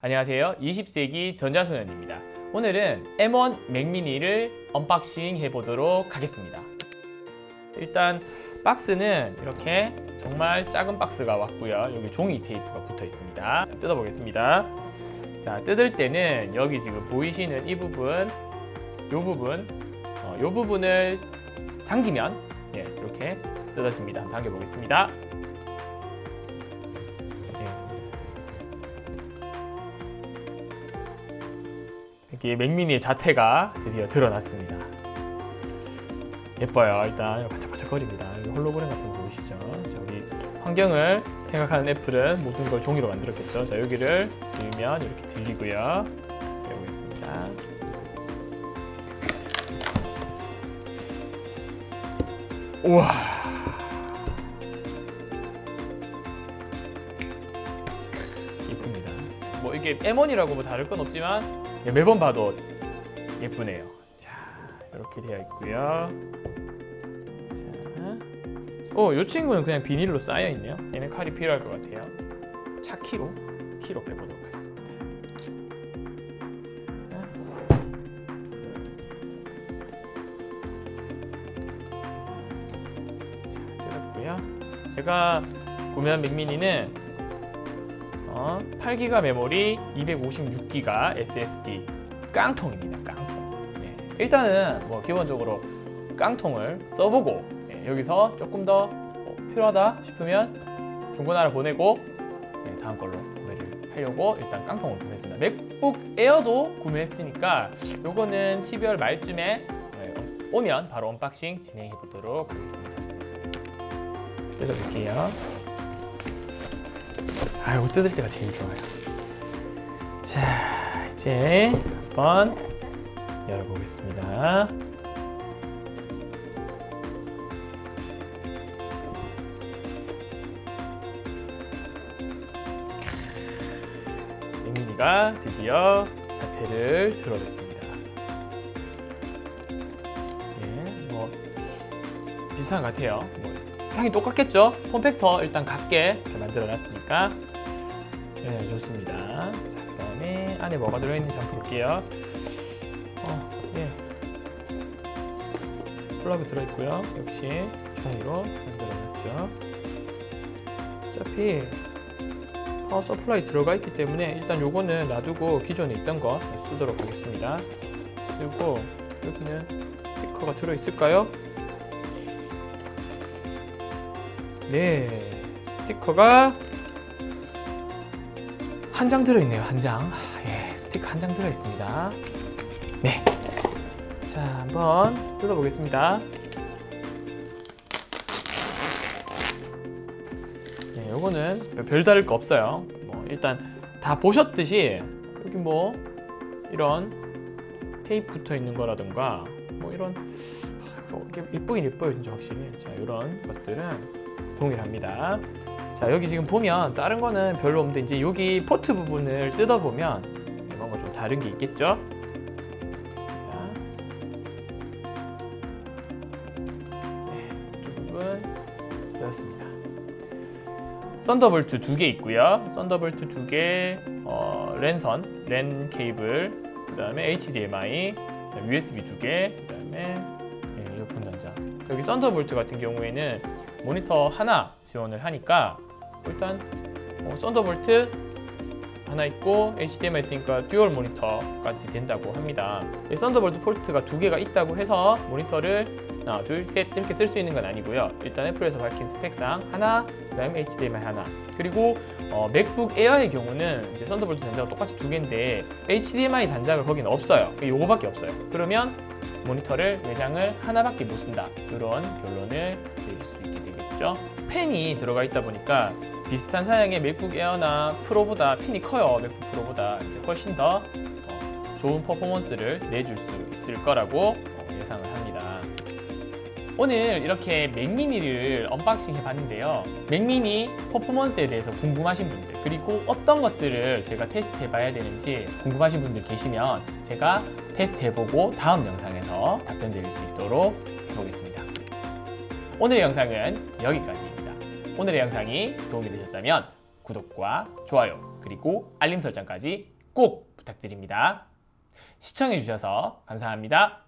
안녕하세요. 20세기 전자소년입니다. 오늘은 M1 맥미니를 언박싱 해보도록 하겠습니다. 일단 박스는 이렇게 정말 작은 박스가 왔고요. 여기 종이 테이프가 붙어 있습니다. 자, 뜯어보겠습니다. 자, 뜯을 때는 여기 지금 보이시는 이 부분, 이 부분, 어, 이 부분을 당기면 예, 이렇게 뜯어집니다. 당겨보겠습니다. 이렇게 맥미니의 자태가 드디어 드러났습니다. 예뻐요. 일단 반짝반짝거립니다. 홀로그램 같은 거 보이시죠? 자, 우리 환경을 생각하는 애플은 모든 걸 종이로 만들었겠죠. 자, 여기를 들면 이렇게 들리고요. 해보겠습니다. 우와. 이쁩니다. 뭐 이게 M1이라고 뭐 다를 건 없지만 예, 매번 봐도 예쁘네요. 자, 이렇게 되어 있고요. 자, 어, 이 친구는 그냥 비닐로 쌓여 있네요. 얘는 칼이 필요할 것 같아요. 차 키로 키로 빼보도록 하겠습니다. 자, 뜯었고요. 제가 구매한 맥미니는 어, 8기가 메모리, 256기가 SSD 깡통입니다. 깡통. 네. 일단은 뭐 기본적으로 깡통을 써보고 네, 여기서 조금 더 어, 필요하다 싶으면 중고나라 보내고 네, 다음 걸로 구매를 하려고 일단 깡통을 구매했습니다. 맥북 에어도 구매했으니까 요거는 12월 말쯤에 네, 오면 바로 언박싱 진행해 보도록 하겠습니다. 뜯어볼게요. 아, 이거 뜯을 때가 제일 좋아요. 자, 이제 한번 열어보겠습니다. 민민이가 드디어 사태를 드러냈습니다. 예, 뭐 비슷한 것 같아요. 뭐 향이 똑같겠죠? 폼팩터 일단 같게 만들어놨으니까 네 좋습니다. 자 그 다음에 안에 뭐가 들어있는지 한번 볼게요. 어, 예. 플러그 들어있고요. 역시 종이로 만들어놨죠. 어차피 파워 서플라이 들어가 있기 때문에 일단 요거는 놔두고 기존에 있던 거 쓰도록 하겠습니다. 쓰고 여기는 스티커가 들어있을까요? 네, 스티커가 한 장 들어있네요. 한 장. 예, 스티커 한 장 들어있습니다. 네. 자, 한번 뜯어보겠습니다. 네, 요거는 별다를 거 없어요. 뭐 일단 다 보셨듯이 여기 뭐 이런 테이프 붙어 있는 거라든가 뭐 이런 어, 이게 이쁘긴 예뻐요 진짜 확실히 자 이런 것들은 동일합니다. 자 여기 지금 보면 다른 거는 별로 없는데 이제 여기 포트 부분을 뜯어 보면 뭔가 좀 다른 게 있겠죠? 자, 네, 썬더볼트 두 개 있고요. 썬더볼트 두 개 어, 랜선 랜 케이블 그 다음에 HDMI 그다음에 USB 두 개, 그다음에 단자. 여기 썬더볼트 같은 경우에는 모니터 하나 지원을 하니까 일단 어, 썬더볼트 하나 있고 HDMI 있으니까 듀얼 모니터까지 된다고 합니다. 이 썬더볼트 포트가 두 개가 있다고 해서 모니터를 하나, 둘, 셋 이렇게 쓸 수 있는 건 아니고요. 일단 애플에서 밝힌 스펙상 하나, 그다음에 HDMI 하나. 그리고 어, 맥북 에어의 경우는 이제 썬더볼트 단자가 똑같이 두 개인데 HDMI 단자가 거기는 없어요. 요거밖에 없어요. 그러면 모니터를 외장을 하나밖에 못 쓴다. 이런 결론을 내릴 수 있게 되겠죠. 펜이 들어가 있다 보니까 비슷한 사양의 맥북 에어나 프로보다 펜이 커요. 맥북 프로보다 이제 훨씬 더 어, 좋은 퍼포먼스를 내줄 수 있을 거라고 어, 예상을 합니다. 오늘 이렇게 맥미니를 언박싱 해봤는데요. 맥미니 퍼포먼스에 대해서 궁금하신 분들 그리고 어떤 것들을 제가 테스트 해봐야 되는지 궁금하신 분들 계시면 제가 테스트 해보고 다음 영상에서 답변 드릴 수 있도록 해보겠습니다. 오늘의 영상은 여기까지입니다. 오늘의 영상이 도움이 되셨다면 구독과 좋아요 그리고 알림 설정까지 꼭 부탁드립니다. 시청해주셔서 감사합니다.